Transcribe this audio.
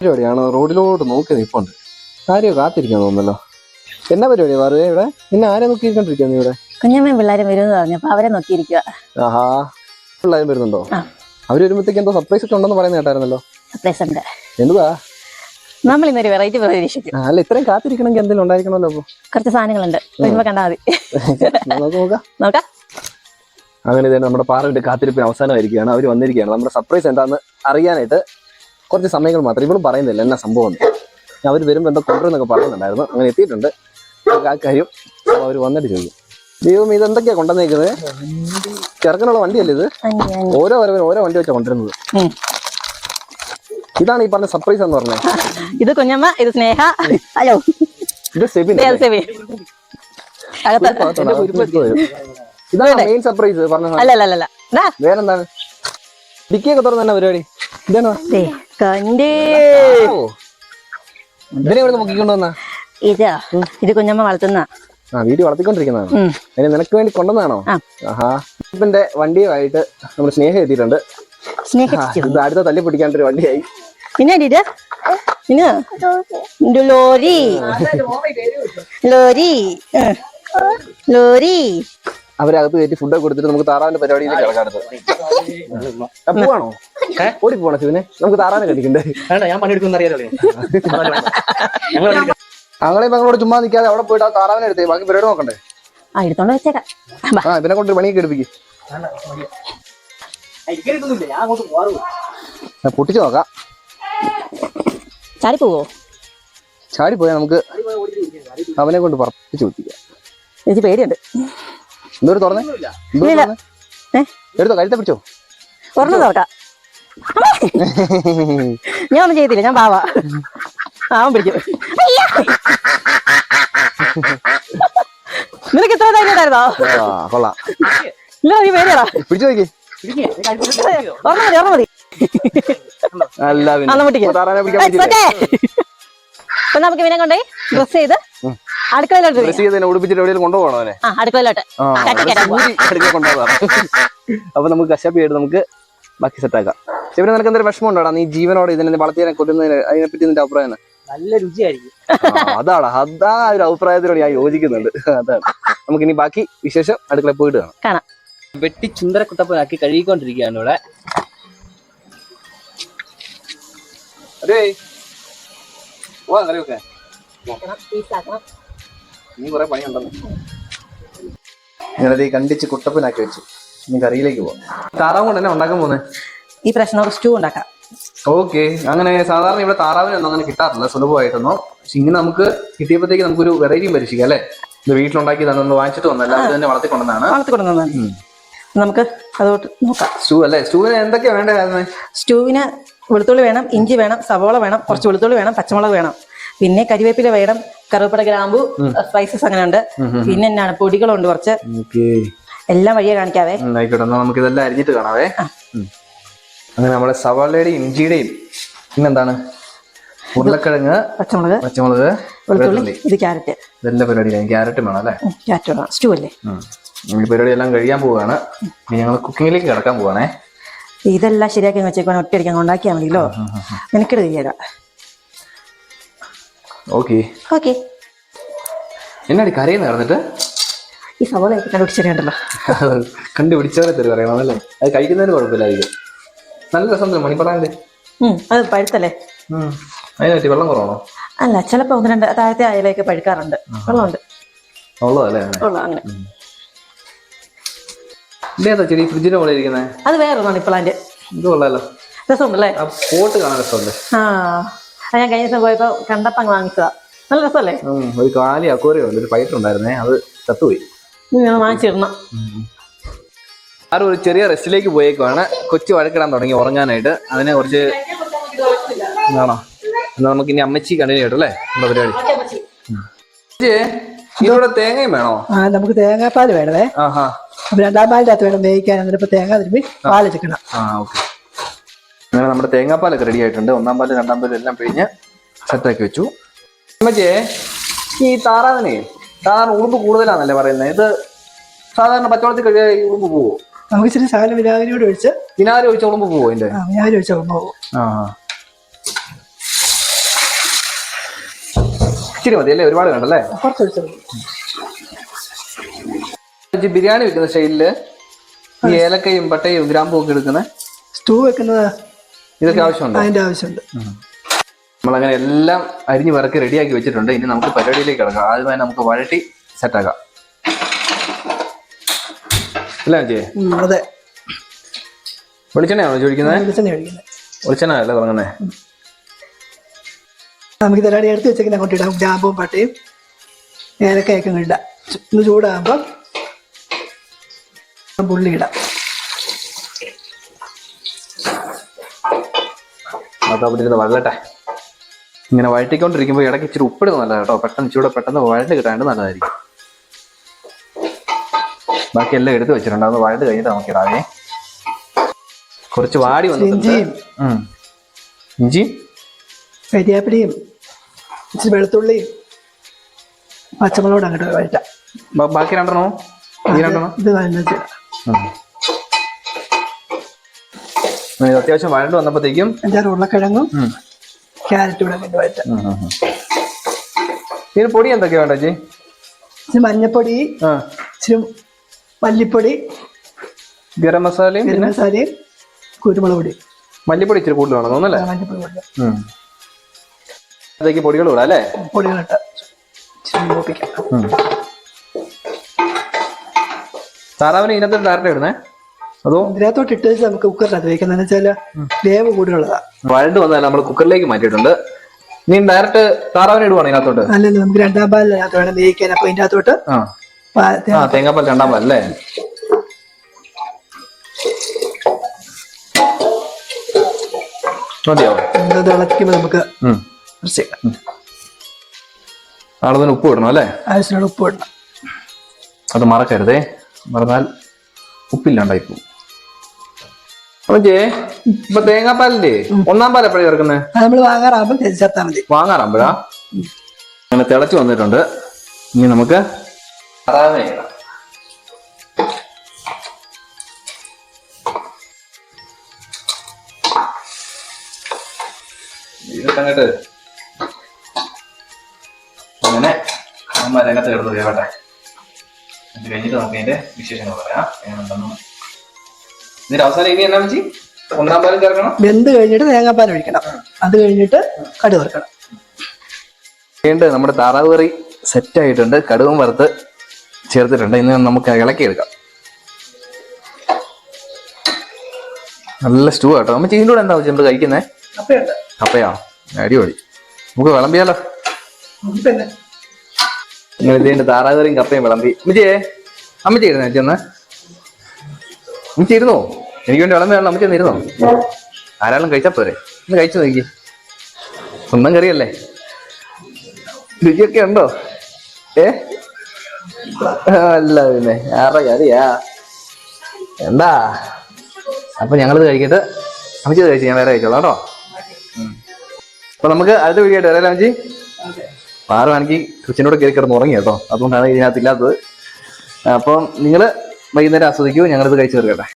പരിപാടിയാണ്. റോഡിലോട്ട് നോക്കി നിൽപ്പുണ്ട് ആരെയോ കാത്തിരിക്കാൻ തോന്നുന്നല്ലോ. എന്നാ പരിപാടിയാ വേറെ ഇവിടെ? പിന്നെ ആരെ നോക്കിയിരിക്കൊണ്ടിരിക്കുക നീ ഇവിടെ? കുഞ്ഞമ്മയും പിള്ളേരും വരുമെന്ന് പറഞ്ഞപ്പോ അവരെ നോക്കിയിരിക്കുക ആഹാ. പിള്ളേരും വരുന്നുണ്ടോ? ആ. അവർ വരുമ്പോഴത്തേക്ക് എന്തോ സർപ്രൈസ് ഒക്കെ ഉണ്ടെന്ന് പറയുന്ന കേട്ടായിരുന്നല്ലോ. സർപ്രൈസ് ഉണ്ട്. എന്തുവാ? നമ്മൾ ഇന്നൊരു വെറൈറ്റി പ്രതീക്ഷിക്കും ആ, അല്ല ഇത്രയും കാത്തിരിക്കണമെങ്കിൽ എന്തെങ്കിലും ഉണ്ടായിരിക്കണമല്ലോ അപ്പൊ. കുറച്ച് സാധനങ്ങളുണ്ട്. വരുമ്പോ കണ്ടാ മതി. നമുക്ക് നോക്കാം. നോക്കാം. അങ്ങനെ തന്നെ നമ്മുടെ പാറവിന്റെ കാത്തിരിപ്പിന് അവസാനമായിരിക്കുകയാണ്. അവർ വന്നിരിക്കുകയാണ്. നമ്മുടെ സർപ്രൈസ് എന്താണെന്ന് അറിയാനായിട്ട് കുറച്ച് സമയങ്ങൾ മാത്രം ഇവളും പറയുന്നില്ല എന്നാ സംഭവം അവർ വരുമ്പോൾ എന്തോ കൊണ്ടുവരുന്നൊക്കെ പറയുന്നുണ്ടായിരുന്നു അങ്ങനെ എത്തിയിട്ടുണ്ട് ആ കാര്യം അവർ വന്നിട്ട് ചോദിക്കും ദൈവം ഇത് എന്തൊക്കെയാ കൊണ്ടുവന്നേക്കുന്നത് ചെറുക്കനുള്ള വണ്ടിയല്ലേ ഇത്. ഓരോ വരവനും ഓരോ വണ്ടി വെച്ചാ കൊണ്ടുവരുന്നത് ഇതാണ് ഈ പറഞ്ഞ സർപ്രൈസ് എന്ന് പറഞ്ഞത് ഇത് കുഞ്ഞമ്മ ഇത് സ്നേഹ ഹലോ ഇത് സെബിൻ ഇതാണ് മെയിൻ സർപ്രൈസ് പറഞ്ഞ വേറെന്താണ് ഡിക്കിയൊക്കെ തുറന്ന് തന്നെ പരിപാടി? ഇതാണ് കണ്ടേ. ഇതിനെ ഇവിടെ നോക്കിക്കൊണ്ട് വന്നാ ഇതാ ഇത് കുഞ്ഞമ്മ വളർത്തുന്ന. ആ വീഡിയോ വളർത്തിക്കൊണ്ടിരിക്കുന്നതാണ്. അതിന് നിനക്ക് വേണ്ടി കൊണ്ടുവന്നാണോ. ആഹാ. ഇപ്പന്റെ വണ്ടിയുമായിട്ട് നമ്മുടെ സ്നേഹം എത്തിയിട്ടുണ്ട്. ഇത് അടുത്ത തല്ലി പിടിക്കാണ്ട് ഒരു വണ്ടിയായി. പിന്നെ ഇത്? പിന്നെ? ലോറി. ലോറി. ലോറി. അവരകത്ത് കയറ്റി ഫുഡൊക്കെ കൊടുത്തിട്ട് നമുക്ക് താറാവിന്റെ പരിപാടിയിലേക്ക് കിടക്കാം അടുത്ത്. പോവാണോ? ഓടി പോണോ ശിവനെ? നമുക്ക് താറാനെ കണ്ടിട്ടുണ്ട് വേണ്ട ഞാൻ പണിയെടുക്കുന്ന അറിയാലോ ഞങ്ങളെ മകളോട് ചുമ്മാ നിൽക്കാതെ അവിടെ പോയിട്ട് ആ താറാവിനെ എടുത്തേ. ബാക്കി പരിപാടി നോക്കണ്ടേ? ആ എടുത്തോണ്ട് വെച്ചേക്കാം. ആ ഇവനെ കൊണ്ട് പണിയൊക്കെ എടുപ്പിക്കും. ഞാൻ അങ്ങോട്ട് മാറും. പൊട്ടിച്ചു നോക്കാം. ചാടി പോവോ? ചാടി പോയാ നമുക്ക് അവനെ കൊണ്ട് പറപ്പിച്ചു കുത്തിക്കാം എനിക്ക് പേടിയുണ്ട്. എന്തോ തുറന്നേ? എടുത്തോ കഴുത്തെ പിടിച്ചോ? ഒരെണ്ണം നോക്കാം ഞാൻ ഒന്നും ചെയ്തില്ല ഞാൻ പാവാ. ആവും പിടിക്കും! നിനക്ക് ഇത്ര ധൈര്യം ഉണ്ടായിരുന്നോ? കൊള്ളാം. ഇല്ല നീ പേടിയടാ. പിടിച്ചു നോക്കി. ഓർമ്മ മതി ഓർമ്മ മതി. അല്ല മുട്ടിക്ക്. അപ്പൊ നമുക്ക് ഇവനെ കൊണ്ടേ ഡ്രസ് ചെയ്ത്. അടുക്കളയിലോട്ട് അടുക്കളയിലോട്ട്. അപ്പൊ നമുക്ക് കശാപ്പ് ചെയ്ത് നമുക്ക് ബാക്കി സെറ്റാക്കാം ശിവന് നിനക്ക് എന്തൊരു വിഷമം ഉണ്ടോടാ നീ ജീവനോട് ഇതിനെ വളർത്തിയെ കൊല്ലുന്നതിന് അതിനെ പറ്റി നിന്റെ അഭിപ്രായം നല്ല രുചിയായിരിക്കും. ആ, അതാണ് അതാ ഒരു അഭിപ്രായത്തിനോട് ഞാൻ യോജിക്കുന്നുണ്ട്. അതാണ്. നമുക്ക് ഇനി ബാക്കി വിശേഷം അടുക്കള പോയിട്ട് കാണാം. കാണാം. വെട്ടി ചുന്തര കുട്ടപ്പനാക്കി കഴുകിക്കൊണ്ടിരിക്കുകയാണ് ഇവിടെ. ഇങ്ങനെ പോവാ കറിയൊക്കെ നീ കുറെ പണിയുണ്ടെന്ന് ഞാനത് ഈ കണ്ടിച്ച് കുട്ടപ്പനാക്കി വെച്ചു. കറിയിലേക്ക് പോവാം. താറാവ് കൊണ്ട് തന്നെ ഉണ്ടാക്കാൻ പോന്നെ ഈ പ്രശ്നം സ്റ്റൂ ഉണ്ടാക്കാം. ഓക്കെ അങ്ങനെ സാധാരണ ഇവിടെ താറാവിനൊന്നും അങ്ങനെ കിട്ടാറില്ല. സുലഭമായിട്ടൊന്നും. പക്ഷെ ഇങ്ങനെ നമുക്ക് കിട്ടിയപ്പോഴത്തേക്ക് നമുക്കൊരു വെറൈറ്റിയും പരീക്ഷിക്കാം അല്ലേ? ഇത് വീട്ടിലുണ്ടാക്കി തന്നെ വാങ്ങിച്ചിട്ട് വന്നല്ല അത് തന്നെ വളർത്തിക്കൊണ്ടെന്നാണ്. വളർത്തി കൊണ്ടാണ് നമുക്ക് അതോട്ട് നോക്കാം. സ്റ്റൂ അല്ലേ? സ്റ്റൂവിന് എന്തൊക്കെയാ വേണ്ടത് സ്റ്റൂവിന് വെളുത്തുള്ളി വേണം ഇഞ്ചി വേണം സവോള വേണം കുറച്ച് വെളുത്തുള്ളി വേണം പച്ചമുളക് വേണം. പിന്നെ കരിവേപ്പില വേണം കറുവപ്പട ഗ്രാമ്പു സ്പൈസസ് അങ്ങനെ ഉണ്ട്. പിന്നെ എന്നാണ്? പൊടികളുണ്ട് കുറച്ച്. എല്ലാം വഴിയെ കാണിക്കാവേ. ആയിക്കോട്ടെ എന്നാൽ നമുക്ക് ഇതെല്ലാം അരിഞ്ഞിട്ട് കാണാവേ. അങ്ങനെ നമ്മുടെ സവാളയുടെയും ഇഞ്ചിയുടെയും പിന്നെന്താണ്? ഉരുളക്കിഴങ്ങ് പച്ചമുളക് പച്ചമുളക് വെളുത്തുള്ളി ഇത് ക്യാരറ്റ്. ഇതെല്ലാം പരിപാടിയിലാണ്. ക്യാരറ്റും വേണം അല്ലേ? ക്യാരറ്റ് വേണം. സ്റ്റൂ അല്ലേ. ഈ പരിപാടി എല്ലാം കഴിയാൻ പോവാണ് ഇനി ഞങ്ങൾ കുക്കിങ്ങിലേക്ക് കിടക്കാൻ പോവാണേ. ഇതെല്ലാം ശരിയാക്കി വെച്ചേക്കാൻ ഒറ്റയടിക്കാൻ ഉണ്ടാക്കിയാൽ മതിയല്ലോ. നിനക്കിട് ചെയ്യാം ഓക്കെ. ഓക്കെ. എന്നാടി കറിയെന്ന് കിടന്നിട്ട്? ഈ സവോളയൊക്കെ കണ്ടുപിടിച്ചറിയണ്ടല്ലോ. കണ്ടുപിടിച്ചവരെ തരും പറയണം അല്ലേ? അത് കഴിക്കുന്നതിന് കുഴപ്പമില്ലായിരിക്കും. നല്ല രസം മണിപ്പറാന്റെ ഉം അത് പഴുത്തല്ലേ? അതിനായിട്ട് പറ്റി വെള്ളം കുറവാണോ? അല്ല ചിലപ്പോ ഒന്ന് രണ്ട് താഴത്തെ അയലയൊക്കെ പഴുക്കാറുണ്ട്. വെള്ളമുണ്ട്. ഉള്ളതല്ലേ? വെള്ളം അങ്ങനെ. ഇതേതാ ചെടി? ഫ്രിഡ്ജിന്റെ മുകളിൽ ഇരിക്കുന്നത് അത് വേറെ ഒന്നാണ് ഇപ്പോഴാന്റെ ഇത് കൊള്ളാലോ. രസമുണ്ടല്ലേ? ആ പോട്ട് കാണാൻ രസമല്ലേ ആ ഞാൻ കഴിഞ്ഞ ദിവസം പോയപ്പോ കണ്ടപ്പം അങ്ങ് വാങ്ങിച്ചതാ. നല്ല രസമല്ലേ? ഒരു കാലി അക്വേറിയം ഉണ്ട്. ഒരു ഉണ്ടായിരുന്നേ. അത് ചത്തുപോയി. ഞാൻ വാങ്ങിച്ചിരുന്ന ആരും ഒരു ചെറിയ റെസ്റ്റിലേക്ക് പോയേക്കുവാണ്. കൊച്ചു വഴക്കിടാൻ തുടങ്ങി ഉറങ്ങാനായിട്ട്. അതിനെ കുറച്ച് ആണോ എന്നാ നമുക്ക് ഇനി അമ്മച്ചി കണ്ടിന്യൂ കേട്ടോ അല്ലേ നമ്മുടെ പരിപാടി. ഇതിലൂടെ തേങ്ങയും വേണോ? ആ നമുക്ക് തേങ്ങാപ്പാൽ വേണമേ. ആഹാ. അപ്പൊ രണ്ടാം പാലിന്റെ അകത്ത് വേണം വേവിക്കാൻ എന്നിട്ട് തേങ്ങ തിരുമ്പി പാൽ ചെക്കണം ആ ഓക്കെ. അങ്ങനെ നമ്മുടെ തേങ്ങാപ്പാലൊക്കെ റെഡി ആയിട്ടുണ്ട്. ഒന്നാം പാൽ രണ്ടാം പാൽ എല്ലാം പിഴിഞ്ഞ് സെറ്റാക്കി വെച്ചു. അമ്മച്ചേ ഈ താറാവിനെ സാധാരണ ഉറുമ്പ് കൂടുതലാണല്ലേ പറയുന്നത്? ഇത് സാധാരണ പച്ചവളത്തിൽ കഴിയാൻ ഉറുമ്പ് പോവോ? നമുക്ക് ഇച്ചിരി സാധനം വിനാഗിരിയോട് ഒഴിച്ച് വിനാഗിരി ഒഴിച്ച ഉറുമ്പ് പോവോ അതിന്റെ? വിനാഗിരി ഒഴിച്ച ഉറുമ്പ് ആ ഇച്ചിരി മതി അല്ലേ ഒരുപാട് വേണ്ടല്ലേ? കുറച്ച് ഒഴിച്ചു ബിരിയാണി വെക്കുന്ന സ്റ്റൈലിൽ ഈ ഏലക്കയും പട്ടയും ഗ്രാമ്പും ഒക്കെ എടുക്കുന്ന? സ്റ്റൂ വെക്കുന്നത് ഇതൊക്കെ ആവശ്യമുണ്ട്? അതിന്റെ ആവശ്യമുണ്ട്. നമ്മളങ്ങനെ എല്ലാം അരിഞ്ഞ് വറക്കി റെഡിയാക്കി വെച്ചിട്ടുണ്ട്. ഇനി നമുക്ക് പരിപാടിയിലേക്ക് കിടക്കാം. ആദ്യമായി നമുക്ക് വഴട്ടി സെറ്റാക്കാം അല്ലേ അഞ്ചേ? അതെ. വെളിച്ചെണ്ണയാണോ ചോദിക്കുന്നത് വെളിച്ചെണ്ണ അല്ലേ തുടങ്ങുന്നത് നമുക്ക് തരാടി എടുത്ത് വെച്ചേക്കുന്ന അങ്ങോട്ട് ഇടാം ഗ്രാമ്പും പട്ടയും ഏലക്കയൊക്കെ അങ്ങ് ഇടാം. ഒന്ന് ചൂടാകുമ്പോൾ പുള്ളി ഇടാം. അത് ഇരുന്ന് വഴലട്ടെ ഇങ്ങനെ വഴറ്റിക്കൊണ്ടിരിക്കുമ്പോൾ ഇടയ്ക്ക് ഇച്ചിരി ഉപ്പിടുന്നത് നല്ലതാണ് കേട്ടോ. പെട്ടെന്ന് ഇച്ചിരി പെട്ടെന്ന് വഴണ്ട് കിട്ടാണ്ട് നല്ലതായിരിക്കും. ബാക്കി എല്ലാം എടുത്ത് വെച്ചിട്ടുണ്ട്. അത് വഴണ്ട് കഴിഞ്ഞിട്ട് നമുക്ക് ഇടാവേ. കുറച്ച് വാടി വന്നിട്ടുണ്ട്. ഇഞ്ചി കരിയാപ്പിടിയും ഇച്ചിരി വെളുത്തുള്ളിയും പച്ചമുളകൂടെ അങ്ങോട്ട് വഴറ്റാം ബാക്കി രണ്ടെണ്ണോ? ഈ രണ്ടെണ്ണോ? ഇത് നല്ല അത്യാവശ്യം വഴണ്ട് വന്നപ്പോഴത്തേക്കും അഞ്ചാറ് ഉരുളക്കിഴങ്ങും. ക്യാരറ്റും കൂടെ. ഇതിന് പൊടി എന്തൊക്കെയാ വേണ്ട ചേച്ചി? ഇച്ചിരി മഞ്ഞപ്പൊടി ആ. ഇച്ചിരി മല്ലിപ്പൊടി ഗരം മസാലയും ഗരം പിന്നെ? മസാലയും കുരുമുളക് പൊടി. മല്ലിപ്പൊടി ഇച്ചിരി കൂടുതൽ വേണം തോന്നല്ലേ മഞ്ഞപ്പൊടി പൊടി ഉം. അതിലേക്ക് പൊടികൾ കൂടാ അല്ലേ? പൊടികളിട്ട് ഇച്ചിരി മൂപ്പിക്കാം. താറാവിന് ഇതിനകത്ത് ഡയറക്റ്റ് ഇടുന്നേ അതോ? ഇതിനകത്തോട്ട് ഇട്ട് വെച്ച് നമുക്ക് കുക്കറിനകത്ത് വെക്കുന്നത് വെച്ചാൽ വേവ് കൂടുതലുള്ളതാ. വഴണ്ട് വന്നാൽ നമ്മൾ കുക്കറിലേക്ക് മാറ്റിയിട്ടുണ്ട്. നീ ഡയറക്റ്റ് താറാവിന് ഇടുവാണ് ഇതിനകത്തോട്ട്? അല്ലല്ലോ നമുക്ക് രണ്ടാം പാലിനകത്ത് വേണം വേവിക്കാൻ. അപ്പൊ ഇതിന്റെ അകത്തോട്ട് തേങ്ങാപ്പാൽ രണ്ടാം പാൽ അല്ലേ? മതിയോ? ഇത് നമുക്ക് ഉപ്പ് ഇടണം അല്ലേ? ആവശ്യത്തിനോട് ഉപ്പ് ഇടണം. അത് മറക്കരുതേ. മറന്നാൽ ഉപ്പില്ലാണ്ടായി പോകും. ജേ ഇപ്പൊ തേങ്ങാപ്പാലില്ലേ ഒന്നാം പാൽ എപ്പോഴാണ് ചേർക്കുന്നത് നമ്മൾ വാങ്ങാറാകുമ്പോൾ ചേർത്താൽ മതി. വാങ്ങാറാകുമ്പോഴാ അങ്ങനെ തിളച്ചു വന്നിട്ടുണ്ട്. ഇനി നമുക്ക് അങ്ങോട്ട് അങ്ങനെ അമ്മ രംഗത്ത് കിടന്ന് വേവട്ടെ. അത് കഴിഞ്ഞിട്ട് നമുക്ക് അതിന്റെ വിശേഷങ്ങൾ പറയാം. എങ്ങനെയുണ്ടെന്ന് ഇതിന്റെ അവസാനം ഇനി എന്നാ വെച്ചി ഒന്നാം പാലും ചേർക്കണം? വെന്ത് കഴിഞ്ഞിട്ട് തേങ്ങാപ്പാൽ ഒഴിക്കണം. അത് കഴിഞ്ഞിട്ട് കടുക് വറുക്കണം. വീണ്ടും നമ്മുടെ താറാവ് കറി സെറ്റ് ആയിട്ടുണ്ട്. കടുവും വറുത്ത് ചേർത്തിട്ടുണ്ട്. ഇന്ന് നമുക്ക് ഇളക്കി എടുക്കാം. നല്ല സ്റ്റൂ ആട്ടോ. നമ്മൾ ചെയ്യുന്നൂടെ കൂടെ എന്താ ചെമ്പ് കഴിക്കുന്നേ? അപ്പയാ അടിപൊളി. നമുക്ക് വിളമ്പിയാലോ? ഇങ്ങനെ ഇതിന്റെ താറാവ് കറിയും കപ്പയും വിളമ്പി. അമ്മച്ചിയെ അമ്മച്ചി ഇരുന്നേ ചെന്ന് അമ്മച്ചി ഇരുന്നോ എനിക്ക് വേണ്ടി വിളമ്പിയാണല്ലോ അമ്മച്ചി നമുക്ക് ഇരുന്നോ ആരാളും കഴിച്ചാ പോരെ. ഒന്ന് കഴിച്ചു നോക്കി സ്വന്തം കറിയല്ലേ? രുചിയൊക്കെ ഉണ്ടോ? ഏ? അല്ല പിന്നെ ആരുടെ കറിയാ. എന്താ? അപ്പൊ ഞങ്ങളിത് കഴിക്കട്ടെ. അമ്മച്ചി ഇത് കഴിച്ചു ഞാൻ വേറെ കഴിച്ചോളാം കേട്ടോ. അപ്പൊ നമുക്ക് അടുത്ത വീഡിയോ ആയിട്ട് വരാം അമ്മച്ചി? പാറുവാണെങ്കിൽ കൃഷിനോട് കയറി കിടന്ന് ഉറങ്ങി കേട്ടോ. അതുകൊണ്ടാണ് ഇതിനകത്ത് ഇല്ലാത്തത്. അപ്പം നിങ്ങൾ വൈകുന്നേരം ആസ്വദിക്കൂ ഞങ്ങളിത് കഴിച്ചു തീർക്കട്ടെ.